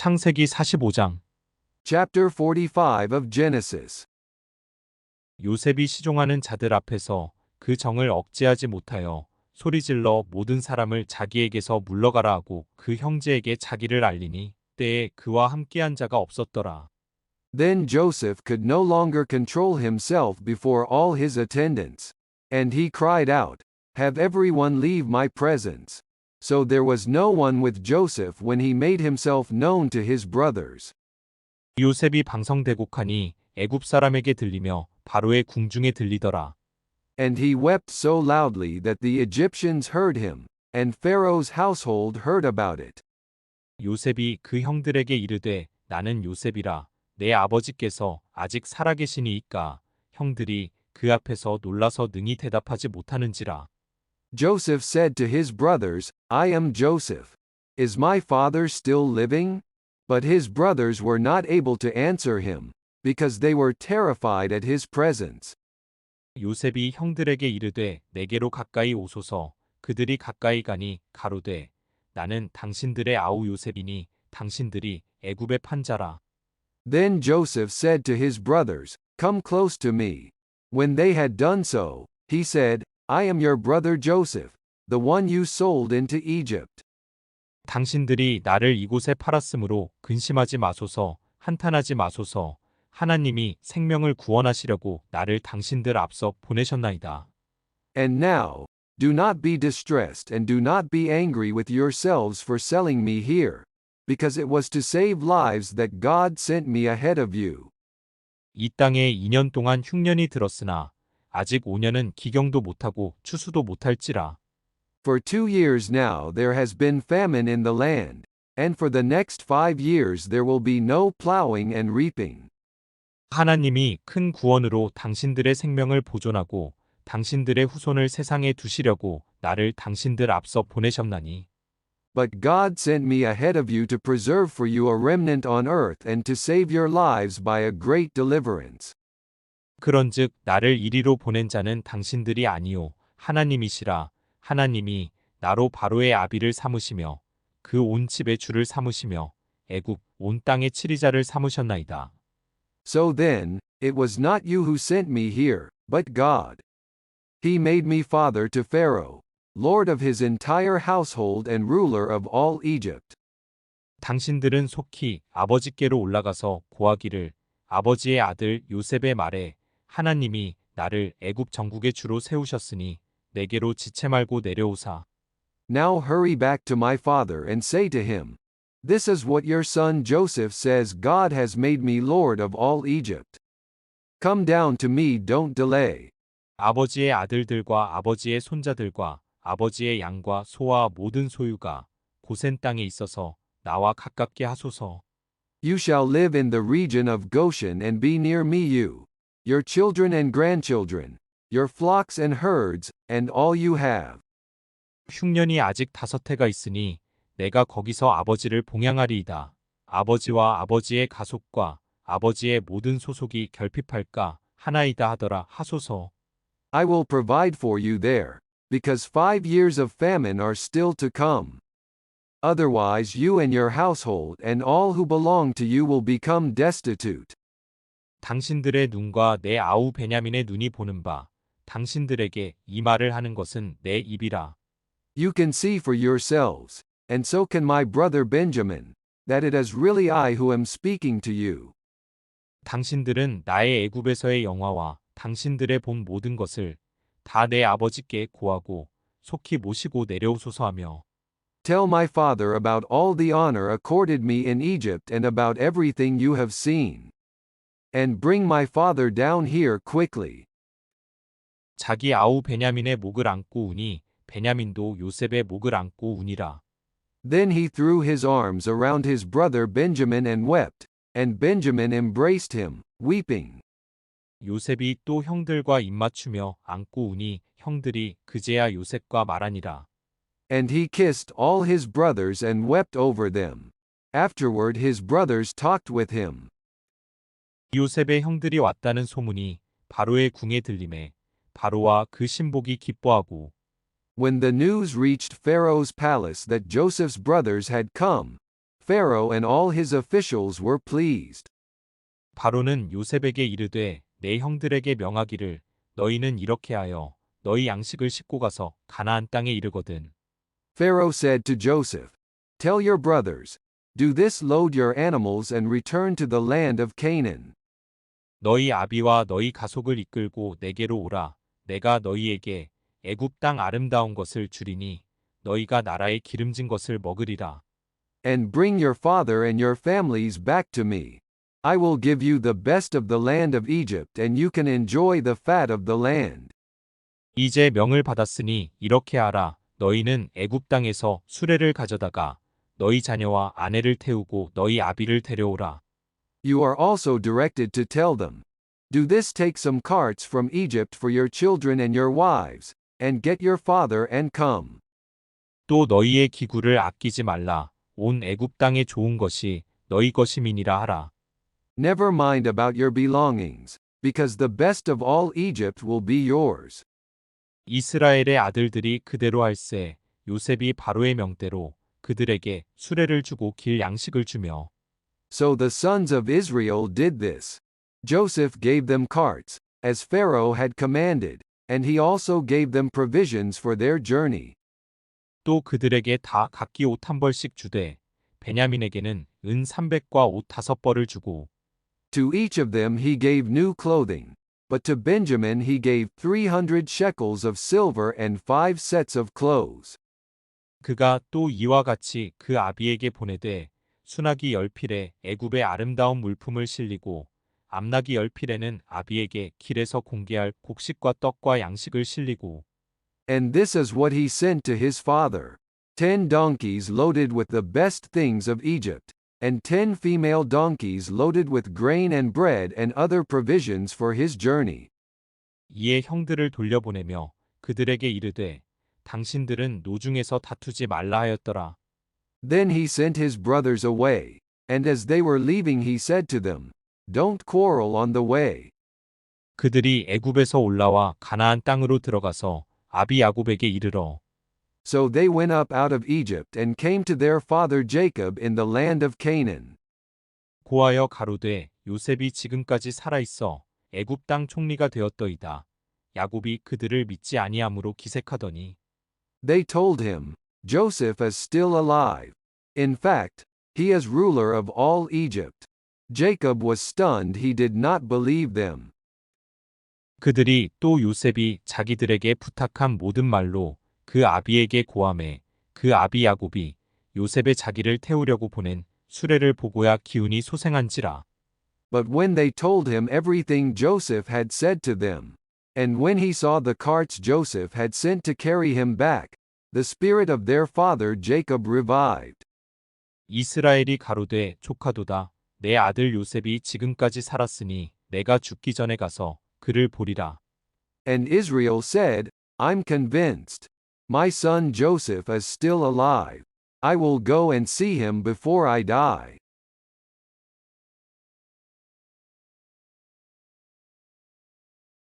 창세기 45장 Chapter 45 of Genesis. 요셉이 시종하는 자들 앞에서 그 정을 억제하지 못하여 소리질러 모든 사람을 자기에게서 물러가라 하고 그 형제에게 자기를 알리니 때에 그와 함께한 자가 없었더라. Then Joseph could no longer control himself before all his attendants. And he cried out, Have everyone leave my presence. So there was no one with Joseph when he made himself known to his brothers. 요셉이 방성대곡하니 애굽 사람에게 들리며 바로의 궁중에 들리더라. And he wept so loudly that the Egyptians heard him, and Pharaoh's household heard about it. 요셉이 그 형들에게 이르되 나는 요셉이라 내 아버지께서 아직 살아계시니이까 형들이 그 앞에서 놀라서 능히 대답하지 못하는지라. Joseph said to his brothers, I am Joseph. Is my father still living? But his brothers were not able to answer him, because they were terrified at his presence. 요셉이 형들에게 이르되 내게로 가까이 오소서 그들이 가까이 가니 가로되 나는 당신들의 아우 요셉이니 당신들이 애굽의 판자라. Then Joseph said to his brothers, Come close to me. When they had done so, he said, I am your brother Joseph, the one you sold into Egypt. 당신들이 나를 이곳에 팔았으므로 근심하지 마소서 한탄하지 마소서 하나님이 생명을 구원하시려고 나를 당신들 앞서 보내셨나이다. And now, do not be distressed and do not be angry with yourselves for selling me here, because it was to save lives that God sent me ahead of you. 이 땅에 2년 동안 흉년이 들었으나 아직 5년은 기경도 못하고 추수도 못할지라. For two years now there has been famine in the land, and for the next five years there will be no plowing and reaping. 하나님이 큰 구원으로 당신들의 생명을 보존하고 당신들의 후손을 세상에 두시려고 나를 당신들 앞서 보내셨나니. But God sent me ahead of you to preserve for you a remnant on earth and to save your lives by a great deliverance. 그런즉 나를 이리로 보낸 자는 당신들이 아니요 하나님이시라 하나님이 나로 바로의 아비를 삼으시며 그 온 집의 주를 삼으시며 애굽 온 땅의 치리자를 삼으셨나이다. So then, it was not you who sent me here, but God. He made me father to Pharaoh, lord of his entire household and ruler of all Egypt. 당신들은 속히 아버지께로 올라가서 고하기를 아버지의 아들 요셉의 말에 하나님이 나를 애굽 전국의 주로 세우셨으니 내게로 지체 말고 내려오사. Now hurry back to my father and say to him, This is what your son Joseph says God has made me Lord of all Egypt. Come down to me, don't delay. 아버지의 아들들과 아버지의 손자들과 아버지의 양과 소와 모든 소유가 고센 땅에 있어서 나와 가깝게 하소서. You shall live in the region of Goshen and be near me, you, your children and grandchildren, your flocks and herds, and all you have. 흉년이 아직 다섯 해가 있으니 내가 거기서 아버지를 봉양하리이다. 아버지와 아버지의 가속과 아버지의 모든 소속이 결핍할까 하나이다 하더라 하소서. I will provide for you there, because five years of famine are still to come. Otherwise you and your household and all who belong to you will become destitute. 당신들의 눈과 내 아우 베냐민의 눈이 보는 바 당신들에게 이 말을 하는 것은 내 입이라. You can see for yourselves, and so can my brother Benjamin, that it is really I who am speaking to you. 당신들은 나의 애굽에서의 영화와 당신들의 본 모든 것을 다 내 아버지께 고하고 속히 모시고 내려오소서 하며 Tell my father about all the honor accorded me in Egypt and about everything you have seen. And bring my father down here quickly. 자기 아우 베냐민의 목을 안고 우니 베냐민도 요셉의 목을 안고 우니라. Then he threw his arms around his brother Benjamin and wept, and Benjamin embraced him, weeping. 요셉이 또 형들과 입맞추며 안고 우니 형들이 그제야 요셉과 말하니라. And he kissed all his brothers and wept over them. Afterward his brothers talked with him. 요셉의 형들이 왔다는 소문이 바로의 궁에 들림에 바로와 그 신복이 기뻐하고 When the news reached Pharaoh's palace that Joseph's brothers had come, Pharaoh and all his officials were pleased. 바로는 요셉에게 이르되 내 형들에게 명하기를 너희는 이렇게 하여 너희 양식을 싣고 가서 가나안 땅에 이르거든 Pharaoh said to Joseph, Tell your brothers, Do this load your animals and return to the land of Canaan. 너희 아비와 너희 가속을 이끌고 내게로 오라 내가 너희에게 애굽 땅 아름다운 것을 주리니 너희가 나라의 기름진 것을 먹으리라 And bring your father and your families back to me. I will give you the best of the land of Egypt and you can enjoy the fat of the land. 이제 명을 받았으니 이렇게 하라 너희는 애굽 땅에서 수레를 가져다가 너희 자녀와 아내를 태우고 너희 아비를 데려오라 You are also directed to tell them, Do this take some carts from Egypt for your children and your wives, and get your father and come. 또 너희의 기구를 아끼지 말라 온 애굽 땅에 좋은 것이 너희 것임이니라 하라 Never mind about your belongings, because the best of all Egypt will be yours. 이스라엘의 아들들이 그대로 할세 요셉이 바로의 명대로 그들에게 수레를 주고 길 양식을 주며 So the sons of Israel did this. Joseph gave them carts, as Pharaoh had commanded, and he also gave them provisions for their journey. 또 그들에게 다 각기 옷 한 벌씩 주되 베냐민에게는 은 300과 옷 다섯 벌을 주고 To each of them he gave new clothing, but to Benjamin he gave three hundred shekels of silver and five sets of clothes. 그가 또 이와 같이 그 아비에게 보내되 순하기 열 필에 애굽의 아름다운 물품을 실리고 암나기 열 필에는 아비에게 길에서 공개할 곡식과 떡과 양식을 실리고 And this is what he sent to his father ten donkeys loaded with the best things of Egypt, and ten female donkeys loaded with grain and bread and other provisions for his journey. 이에 형들을 돌려보내며 그들에게 이르되 당신들은 노중에서 다투지 말라 하였더라. Then he sent his brothers away, and as they were leaving he said to them, Don't quarrel on the way. 그들이 애굽에서 올라와 가나안 땅으로 들어가서 아비 야곱에게 이르러 So they went up out of Egypt and came to their father Jacob in the land of Canaan. 고하여 가로되 요셉이 지금까지 살아 있어 애굽 땅 총리가 되었더이다. 야곱이 그들을 믿지 아니함으로 기색하더니 They told him, Joseph is still alive. In fact, he is ruler of all Egypt. Jacob was stunned he did not believe them. 그들이 또 요셉이 자기들에게 부탁한 모든 말로 그 아비에게 고함해 그 아비 야곱이 요셉의 자기를 태우려고 보낸 수레를 보고야 기운이 소생한지라. But when they told him everything Joseph had said to them, and when he saw the carts Joseph had sent to carry him back, the spirit of their father Jacob revived. 이스라엘이 가로되 조카도다 내 아들 요셉이 지금까지 살았으니 내가 죽기 전에 가서 그를 보리라. And Israel said, I'm convinced. My son Joseph is still alive. I will go and see him before I die.